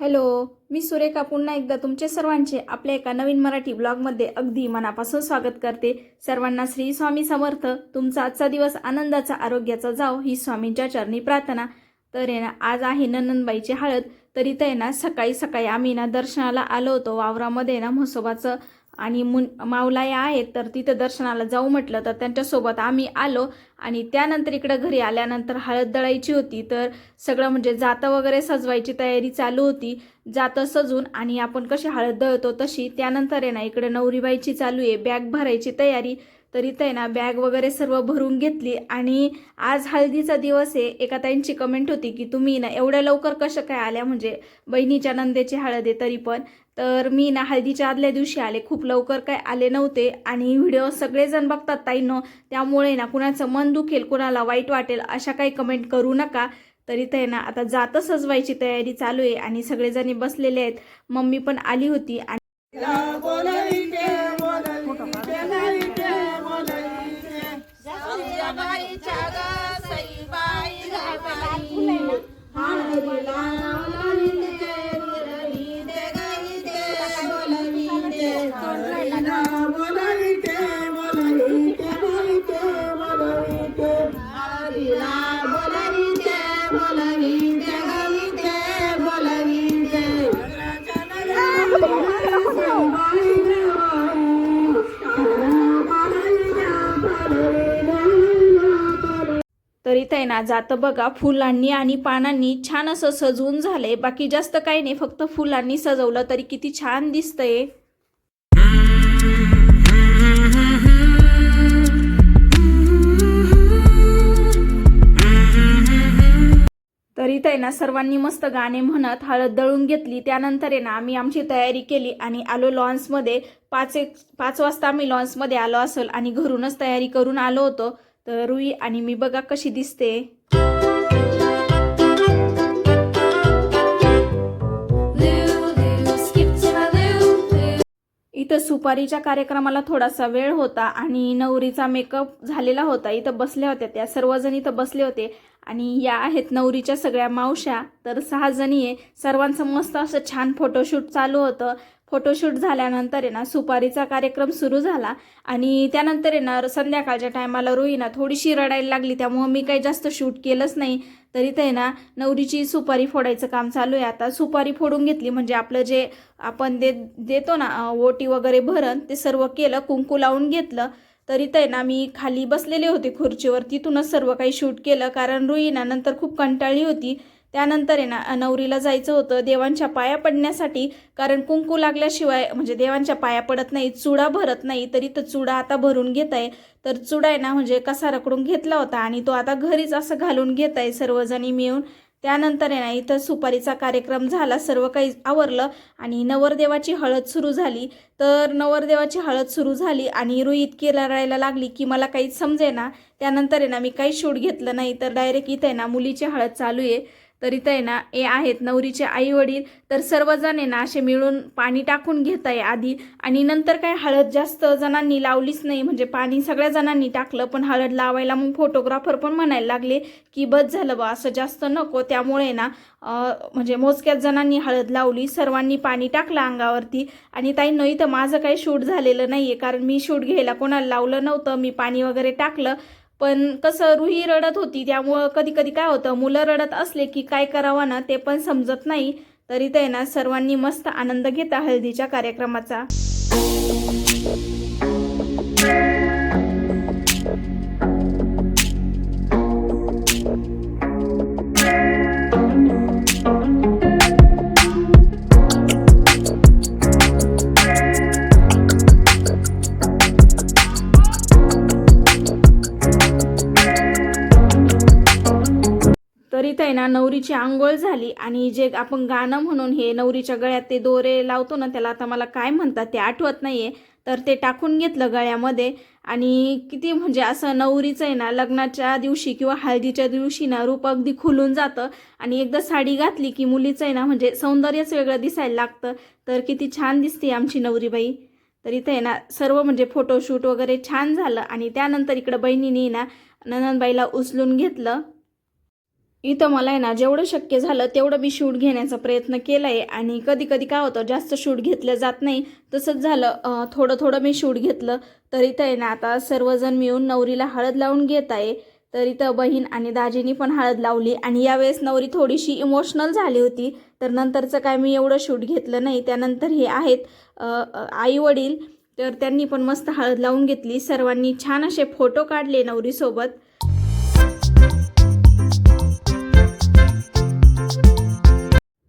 Hello मी सुरेखा. पुन्हा एकदा तुमचे सर्वांचे आपल्या एका नवीन मराठी ब्लॉगमध्ये अगदी मनापासून स्वागत करते. सर्वांना श्री स्वामी समर्थ. तुमचा आजचा दिवस आनंदाचा आरोग्याचा जाव ही स्वामींच्या चरणी प्रार्थना. तर आहे ना आज आहे नंदनबाईची हळद. तरी तर आहे ना सकाळी सकाळी आम्ही ना दर्शनाला आलो होतो. वावरामध्ये ना म्हसोबाचं आणि मुन मावलाया आहेत तर तिथं दर्शनाला जाऊ म्हटलं तर त्यांच्यासोबत आम्ही आलो आणि त्यानंतर इकडं घरी आल्यानंतर हळद दळायची होती तर सगळं म्हणजे जातं वगैरे सजवायची तयारी चालू होती. जातं सजून आणि आपण कशी हळद दळतो तशी त्यानंतर आहे ना इकडे नवरीबाईची चालू आहे बॅग भरायची तयारी. तर इथं आहे ना बॅग वगैरे सर्व भरून घेतली आणि आज हळदीचा दिवस आहे. एका ताईंची कमेंट होती की तुम्ही ना एवढ्या लवकर कसं काय आल्या? म्हणजे बहिणीच्या नंदेची हळद आहे तरी पण. तर मी ना हळदीच्या आदल्या दिवशी आले. खूप लवकर काय आले नव्हते. आणि व्हिडिओ सगळेजण बघतात ताईनं. त्यामुळे ना कुणाचं मन दुखेल कुणाला वाईट वाटेल अशा काही कमेंट करू नका. तरी ते ना आता जातं सजवायची तयारी चालू आहे आणि सगळेजणी बसलेले आहेत. मम्मी पण आली होती आणि तरी ते ना जातं. बघा फुलांनी आणि पानांनी छान असं सजवून झालंय. बाकी जास्त काही नाही फक्त फुलांनी सजवलं तरी किती छान दिसतंय. तरी ते ना सर्वांनी मस्त गाणे म्हणत हळद दळून घेतली. त्यानंतर आहे ना आम्ही आमची तयारी केली आणि आलो लॉन्समध्ये. पाच एक पाच वाजता आम्ही लॉन्समध्ये आलो असेल आणि घरूनच तयारी करून आलो होतो. तर रुई आणि मी बघा कशी दिसते. इथं सुपारीच्या कार्यक्रमाला थोडासा वेळ होता आणि नवरीचा मेकअप झालेला होता. इथं बसल्या होत्या त्या. सर्वजण इथं बसले होते. आणि या आहेत नवरीच्या सगळ्या मावश्या. तर सहा जणी आहे. सर्वांचं मस्त असं छान फोटोशूट चालू होतं. फोटोशूट झाल्यानंतर आहे ना सुपारीचा कार्यक्रम सुरू झाला. आणि त्यानंतर आहे ना संध्याकाळच्या टायमाला रुईना थोडीशी रडायला लागली. त्यामुळं मी काही जास्त शूट केलंच नाही. तरी ते ना नवरीची सुपारी फोडायचं काम चालू आहे. आता सुपारी फोडून घेतली म्हणजे आपलं जे आपण दे देतो ना ओटी वगैरे भरण ते सर्व केलं कुंकू लावून घेतलं. तरी ते ना मी खाली बसलेले होते खुर्चीवर. तिथूनच सर्व काही शूट केलं. कारण रुईना नंतर खूप कंटाळली होती. त्यानंतर आहे ना नवरीला जायचं होतं देवांच्या पाया पडण्यासाठी. कारण कुंकू लागल्याशिवाय म्हणजे देवांच्या पाया पडत नाही चुडा भरत नाही. तरी तर चुडा आता भरून घेत आहे. तर चुडा आहे ना म्हणजे कसा रकडून घेतला होता. आणि तो आता घरीच असं घालून घेत आहे सर्वजणी मिळून. त्यानंतर आहे ना इथं सुपारीचा कार्यक्रम झाला सर्व काही आवरलं आणि नवरदेवाची हळद सुरू झाली. तर नवरदेवाची हळद सुरू झाली आणि रुई इतकी रडायला लागली की मला काहीच समजेना. त्यानंतर आहे ना मी काही शूट घेतलं नाही तर डायरेक्ट इथं आहे ना मुलीची हळद चालू आहे. तर इथं आहे ना हे आहेत नवरीचे आई वडील तर सर्वजण आहे ना असे मिळून पाणी टाकून घेत आहे आधी. आणि नंतर काय हळद जास्त जणांनी लावलीच नाही. म्हणजे पाणी सगळ्या जणांनी टाकलं पण हळद लावायला मग फोटोग्राफर पण म्हणायला लागले की बस झालं बा असं जास्त नको. त्यामुळे ना म्हणजे मोजक्याच जणांनी हळद लावली सर्वांनी पाणी टाकलं अंगावरती. आणि ताई नाही तर माझं काही शूट झालेलं नाही आहे कारण मी शूट घ्यायला कोणाला लावलं नव्हतं. मी पाणी वगैरे टाकलं. पण कसं रुही रडत होती त्यामुळं कधी कधी काय होतं मुलं रडत असले की काय करावं ना ते पण समजत नाही. तरी ते ना सर्वांनी मस्त आनंद घेता हळदीच्या कार्यक्रमाचा. इथं आहे ना नवरीची आंघोळ झाली आणि जे आपण गाणं म्हणून हे नवरीच्या गळ्यात ते दोरे लावतो ना त्याला आता मला काय म्हणतात ते आठवत नाहीये. तर ते टाकून घेतलं गळ्यामध्ये आणि किती म्हणजे असं नवरीचं आहे ना लग्नाच्या दिवशी किंवा हळदीच्या दिवशी ना रूप अगदी खुलून जातं आणि एकदा साडी घातली की मुलीचं आहे ना म्हणजे सौंदर्यच वेगळं दिसायला लागतं. तर किती छान दिसते आमची नवरीबाई तर इथं आहे ना सर्व म्हणजे फोटोशूट वगैरे छान झालं आणि त्यानंतर इकडं बहिणीने ना ननंदबाईला उचलून घेतलं. इथं मला आहे ना जेवढं शक्य झालं तेवढं मी शूट घेण्याचा प्रयत्न केला आहे आणि कधी कधी काय होतं जास्त शूट घेतलं जात नाही. तसंच झालं थोडं थोडं मी शूट घेतलं. तर इथं आहे ना आता सर्वजण मिळून नवरीला हळद लावून घेत आहे. तर इथं बहीण आणि दाजीनी पण हळद लावली. आणि यावेळेस नवरी थोडीशी इमोशनल झाली होती. तर नंतरचं काय मी एवढं शूट घेतलं नाही. त्यानंतर हे आहेत आई वडील तर त्यांनी पण मस्त हळद लावून घेतली. सर्वांनी छान असे फोटो काढले नवरीसोबत.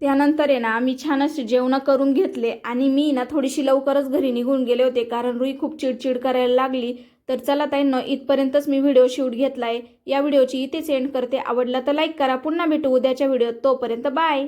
त्यानंतर आहे ना आम्ही छान असे जेवणं करून घेतले आणि मी ना थोडीशी लवकरच घरी निघून गेले होते कारण रुई खूप चिडचिड करायला लागली. तर चला ताईंनो इथपर्यंतच मी व्हिडिओ शूट घेतलाय. या व्हिडिओची इथेच एंड करते. आवडला तर लाईक करा. पुन्हा भेटू उद्याच्या व्हिडिओत तोपर्यंत बाय